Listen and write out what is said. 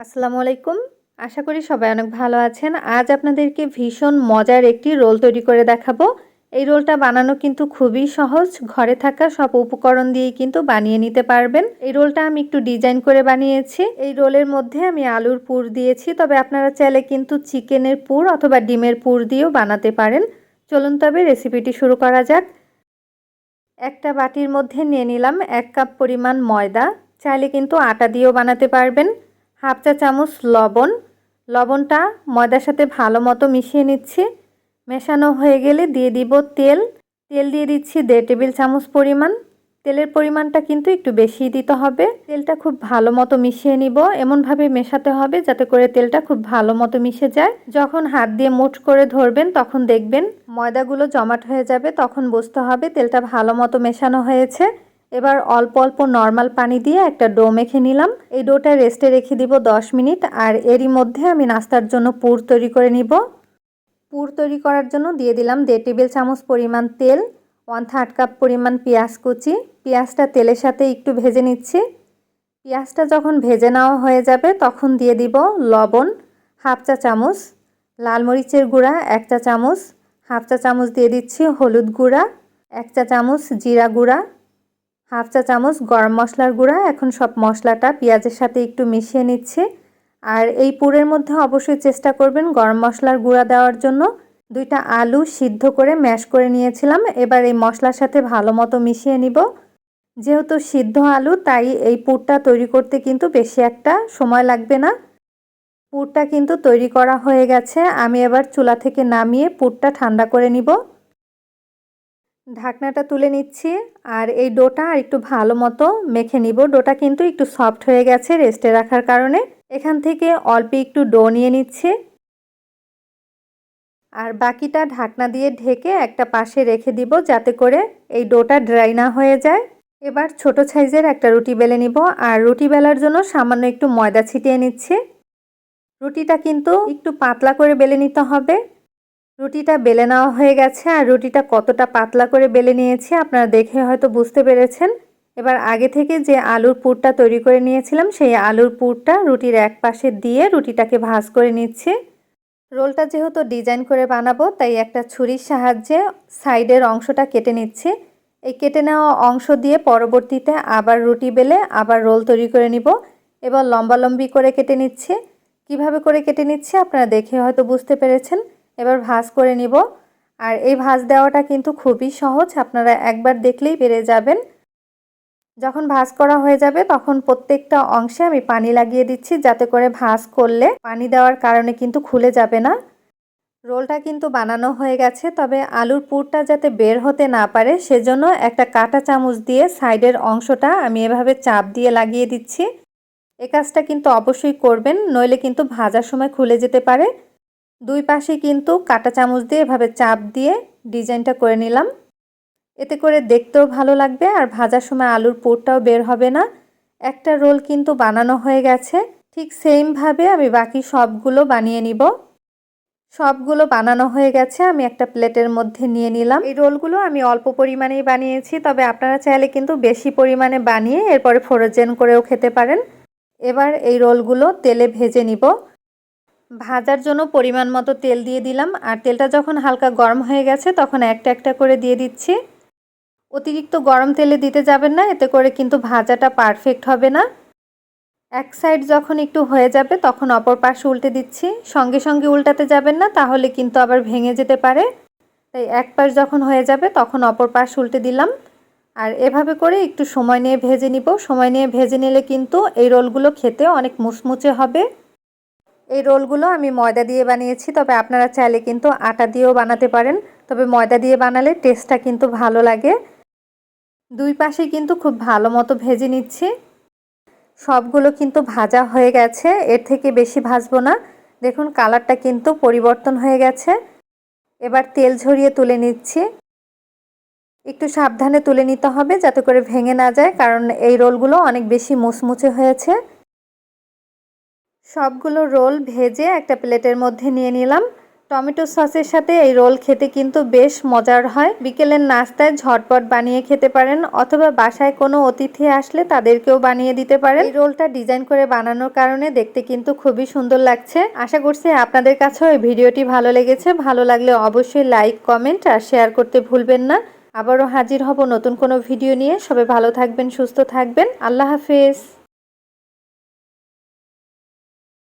আসসালামু আলাইকুম। আশা করি সবাই অনেক ভালো আছেন। আজ আপনাদেরকে ভীষণ মজার একটি রোল তৈরি করে দেখাবো। এই রোলটা বানানো কিন্তু খুবই সহজ। ঘরে থাকা সব উপকরণ দিয়েই কিন্তু বানিয়ে নিতে পারবেন। এই রোলটা আমি একটু ডিজাইন করে বানিয়েছি। এই রোলের মধ্যে আমি আলুর পুর দিয়েছি। তবে আপনারা চাইলে কিন্তু চিকেনের পুর অথবা ডিমের পুর দিয়েও বানাতে পারেন। চলুন তবে রেসিপিটি শুরু করা যাক। একটা বাটির মধ্যে নিয়ে নিলাম এক কাপ পরিমাণ ময়দা। চাইলে কিন্তু আটা দিয়েও বানাতে পারবেন। হাফ চা চামচ লবণ। লবণটা ময়দার সাথে ভালো মতো মিশিয়ে নিচ্ছি। মেশানো হয়ে গেলে দিয়ে দিব তেল। তেল দিয়ে দিচ্ছি দেড় টেবিল চামচ পরিমাণ। তেলের পরিমাণটা কিন্তু একটু বেশি দিতে হবে। তেলটা খুব ভালো মতো মিশিয়ে নিব। এমনভাবে মেশাতে হবে যাতে করে তেলটা খুব ভালো মতো মিশে যায়। যখন হাত দিয়ে মুঠ করে ধরবেন তখন দেখবেন ময়দাগুলো জমাট হয়ে যাবে। তখন বুঝতে হবে তেলটা ভালো মতো মেশানো হয়েছে। এবার অল্প অল্প নর্মাল পানি দিয়ে একটা ডো মেখে নিলাম। এই ডোটা রেস্টে রেখে দিব 10 মিনিট আর এরই মধ্যে আমি নাস্তার জন্য পুর তৈরি করে নিব। পুর তৈরি করার জন্য দিয়ে দিলাম দেড় টেবিল চামচ পরিমাণ তেল, ওয়ান থার্ড কাপ পরিমাণ পেঁয়াজ কুচি। পেঁয়াজটা তেলের সাথে একটু ভেজে নিচ্ছি। পেঁয়াজটা যখন ভেজে নেওয়া হয়ে যাবে তখন দিয়ে দিব লবণ, হাফ চা চামচ, লাল মরিচের গুঁড়া, এক চা চামচ, হাফ চা চামচ দিয়ে দিচ্ছি হলুদ গুঁড়া, এক চা চামচ জিরা গুঁড়া হাফ চা চামচ গরম মশলার গুঁড়া, এখন সব মশলাটা পেঁয়াজের সাথে একটু মিশিয়ে নিচ্ছে। আর এই পুরের মধ্যে অবশ্যই চেষ্টা করবেন গরম মশলার গুঁড়া দেওয়ার জন্য। দুইটা আলু সিদ্ধ করে ম্যাশ করে নিয়েছিলাম, এবার এই মশলার সাথে ভালো মতো মিশিয়ে নিব। যেহেতু সিদ্ধ আলু, তাই এই পুরটা তৈরি করতে কিন্তু বেশি একটা সময় লাগবে না। পুরটা কিন্তু তৈরি করা হয়ে গেছে, আমি এবার চুলা থেকে নামিয়ে পুরটা ঠান্ডা করে নিব। ঢাকনাটা তুলে নিচ্ছি আর এই ডোটা আর একটু ভালো মতো মেখে নিব। ডোটা কিন্তু একটু সফট হয়ে গেছে রেস্টে রাখার কারণে। এখান থেকে অল্প একটু ডো নিয়ে নিচ্ছে। আর বাকিটা ঢাকনা দিয়ে ঢেকে একটা পাশে রেখে দিব যাতে করে এই ডোটা ড্রাই না হয়ে যায়। এবার ছোট সাইজের একটা রুটি বেলে নিব আর রুটি বেলার জন্য সামান্য একটু ময়দা ছিটিয়ে নিচ্ছে। রুটিটা কিন্তু একটু পাতলা করে বেলে নিতে হবে। রুটিটা বেলে নেওয়া হয়ে গেছে আর রুটিটা কতটা পাতলা করে বেলে নিয়েছি আপনারা দেখে হয়তো বুঝতে পেরেছেন। এবার আগে থেকে যে আলুর পুরটা তৈরি করে নিয়েছিলাম, সেই আলুর পুরটা রুটির এক পাশে দিয়ে রুটিটাকে ভাজ করে নিচ্ছি। রোলটা যেহেতু ডিজাইন করে বানাবো, তাই একটা ছুরির সাহায্যে সাইডের অংশটা কেটে নিচ্ছি। এই কেটে নেওয়া অংশ দিয়ে পরবর্তীতে আবার রুটি বেলে আবার রোল তৈরি করে নিব। এবার লম্বালম্বি করে কেটে নিচ্ছে। কীভাবে করে কেটে নিচ্ছে আপনারা দেখে হয়তো বুঝতে পেরেছেন। এবার ভাজ করে নিব। আর এই ভাজ দেওয়াটা কিন্তু খুবই সহজ, আপনারা একবার দেখলেই পেরে যাবেন। যখন ভাজ করা হয়ে যাবে, তখন প্রত্যেকটা অংশে আমি পানি লাগিয়ে দিচ্ছি যাতে করে ভাজ করলে পানি দেওয়ার কারণে কিন্তু খুলে যাবে না। রোলটা কিন্তু বানানো হয়ে গেছে, তবে আলুর পুরটা যাতে বের হতে না পারে, সেজন্য একটা কাটা চামচ দিয়ে সাইডের অংশটা আমি এভাবে চাপ দিয়ে লাগিয়ে দিচ্ছি। এ কাজটা কিন্তু অবশ্যই করবেন, নইলে কিন্তু ভাজার সময় খুলে যেতে পারে। দুই পাশে কিন্তু কাটা চামচ দিয়ে এভাবে চাপ দিয়ে ডিজাইনটা করে নিলাম। এতে করে দেখতেও ভালো লাগবে আর ভাজার সময় আলুর পুরটাও বের হবে না। একটা রোল কিন্তু বানানো হয়ে গেছে। ঠিক সেমভাবে আমি বাকি সবগুলো বানিয়ে নিব। সবগুলো বানানো হয়ে গেছে, আমি একটা প্লেটের মধ্যে নিয়ে নিলাম। এই রোলগুলো আমি অল্প পরিমাণেই বানিয়েছি, তবে আপনারা চাইলে কিন্তু বেশি পরিমাণে বানিয়ে এরপরে ফ্রোজেন করেও খেতে পারেন। এবার এই রোলগুলো তেলে ভেজে নিব। ভাজার জন্য পরিমাণ মতো তেল দিয়ে দিলাম। আর তেলটা যখন হালকা গরম হয়ে গেছে, তখন একটা একটা করে দিয়ে দিচ্ছি। অতিরিক্ত গরম তেলে দিতে যাবেন না, এতে করে কিন্তু ভাজাটা পারফেক্ট হবে না। এক সাইড যখন একটু হয়ে যাবে, তখন অপর পাশে উল্টে দিচ্ছি। সঙ্গে সঙ্গে উল্টাতে যাবেন না, তাহলে কিন্তু আবার ভেঙে যেতে পারে। তাই এক পাশ যখন হয়ে যাবে, তখন অপর পাশ উল্টে দিলাম। আর এভাবে করে একটু সময় নিয়ে ভেজে নিব। সময় নিয়ে ভেজে নিলে কিন্তু এই রোলগুলো খেতে অনেক মুচমুচে হবে। এই রোলগুলো আমি ময়দা দিয়ে বানিয়েছি, তবে আপনারা চাইলে কিন্তু আটা দিয়েও বানাতে পারেন। তবে ময়দা দিয়ে বানালে টেস্টটা কিন্তু ভালো লাগে। দুই পাশে কিন্তু খুব ভালো মতো ভেজে নিচ্ছি। সবগুলো কিন্তু ভাজা হয়ে গেছে, এর থেকে বেশি ভাজবো না। দেখুন, কালারটা কিন্তু পরিবর্তন হয়ে গেছে। এবার তেল ঝরিয়ে তুলে নিচ্ছি। একটু সাবধানে তুলে নিতে হবে যাতে করে ভেঙে না যায়, কারণ এই রোলগুলো অনেক বেশি মুচমুচে হয়েছে। সবগুলো রোল ভেজে একটা প্লেটের মধ্যে নিয়ে নিলাম। টমেটো সসের সাথে এই রোল খেতে কিন্তু বেশ মজার হয়। বিকেলের নাস্তায় ঝটপট বানিয়ে খেতে পারেন অথবা বাসায় কোনো অতিথি আসলে তাদেরকেও বানিয়ে দিতে পারেন। এই রোলটা ডিজাইন করে বানানোর কারণে দেখতে কিন্তু খুবই সুন্দর লাগছে। আশা করছি আপনাদের কাছেও এই ভিডিওটি ভালো লেগেছে। ভালো লাগলে অবশ্যই লাইক, কমেন্ট আর শেয়ার করতে ভুলবেন না। আবারও হাজির হব নতুন কোনো ভিডিও নিয়ে। সবাই ভালো থাকবেন, সুস্থ থাকবেন। আল্লাহ হাফেজ।